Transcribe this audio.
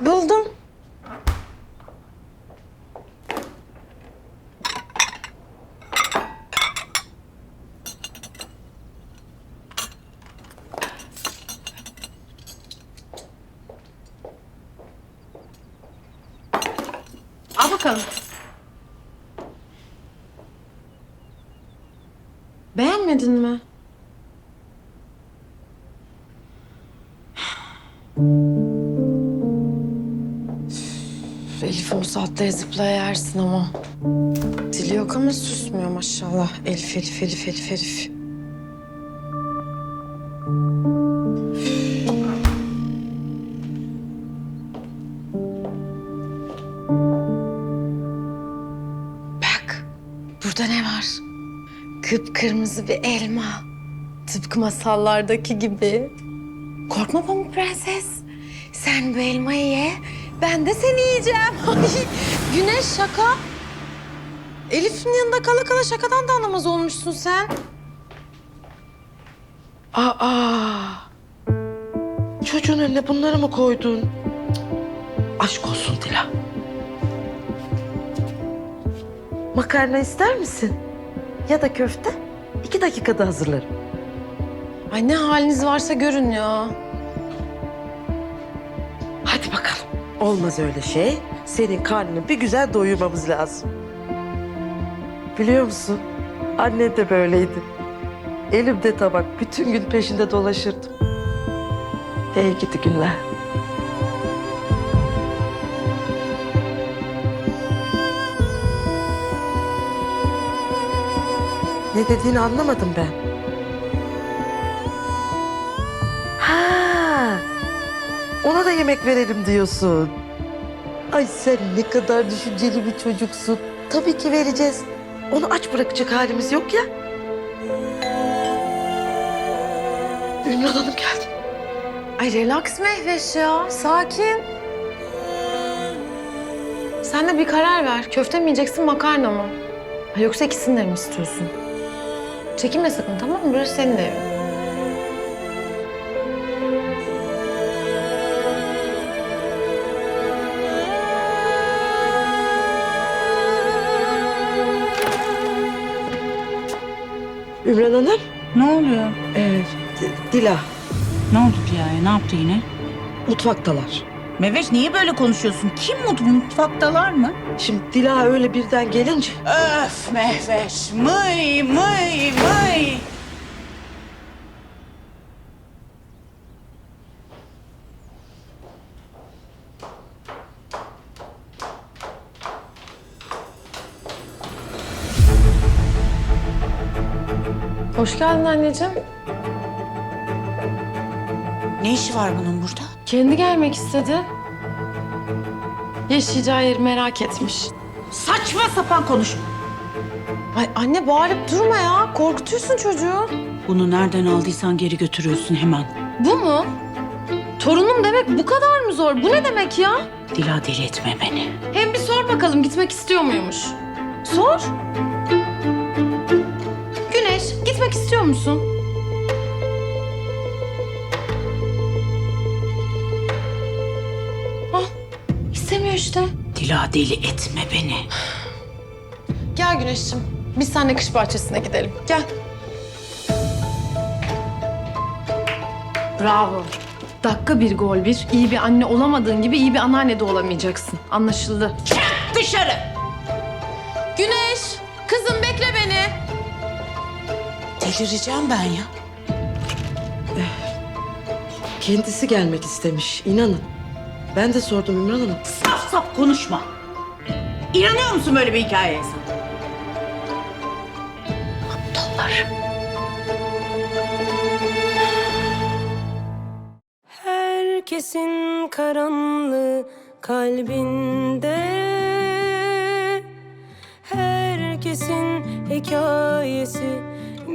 Buldum. Al bakalım. Beğenmedin mi? Elif olsa atlaya zıplaya ama. Dili yok ama susmuyor maşallah. Elif, Elif, Elif, Elif, Elif. Bak, burada ne var? Kıpkırmızı bir elma. Tıpkı masallardaki gibi. Korkma Pamuk Prenses. Sen bu elmayı ye, ben de seni yiyeceğim. Ay, Güneş şaka. Elif'in yanında kala kala şakadan da anlamaz olmuşsun sen. Aa! Çocuğun önüne bunları mı koydun? Cık, Aşk olsun Dila. Makarna ister misin? Ya da köfte? İki dakikada hazırlarım. Ay ne haliniz varsa görün ya. Hadi bakalım. Olmaz öyle şey. Senin karnını bir güzel doyurmamız lazım. Biliyor musun? Anne de böyleydi. Elimde tabak bütün gün peşinde dolaşırdım. Hey gidi günler. Ne dediğini anlamadım ben. Ona da yemek verelim diyorsun. Ay sen ne kadar düşünceli bir çocuksun. Tabii ki vereceğiz. Onu aç bırakacak halimiz yok ya. Ümran Hanım geldi. Ay relax Mehveş ya, sakin. Sen de bir karar ver. Köfte mi yiyeceksin, makarna mı? Ha, yoksa ikisini de mi istiyorsun? Çekinme sakın tamam mı? Burası senin evin. Ümran Hanım. Ne oluyor? Ee, D- Dila. Ne oldu Dila'ya? Ne yaptı yine? Mutfaktalar. Meveş niye böyle konuşuyorsun? Kim mutlu mutfaktalar mı? Şimdi Dila öyle birden gelince... Öf Mehveş. Mıy mıy mıy. Hoş geldin anneciğim. Ne işi var bunun burada? Kendi gelmek istedi. Yaşayacağı yeri merak etmiş. Saçma sapan konuşma. Ay anne bağırıp durma ya. Korkutuyorsun çocuğu. Bunu nereden aldıysan geri götürüyorsun hemen. Bu mu? Torunum demek bu kadar mı zor? Bu ne demek ya? Dila deli etme beni. Hem bir sor bakalım gitmek istiyor muymuş? Sor. Gitmek istiyor musun? Ah, istemiyor işte. Dila deli etme beni. Gel Güneş'ciğim. Biz seninle kış bahçesine gidelim. Gel. Bravo. Dakika bir gol bir. İyi bir anne olamadığın gibi iyi bir anneanne de olamayacaksın. Anlaşıldı. Dışarı. Güneş, kızım bekle beni. Delireceğim ben ya. Kendisi gelmek istemiş, inanın. Ben de sordum Ümran Hanım. Saf saf konuşma. İnanıyor musun böyle bir hikayeye sen? Aptallar. Herkesin karanlığı kalbinde Herkesin hikayesi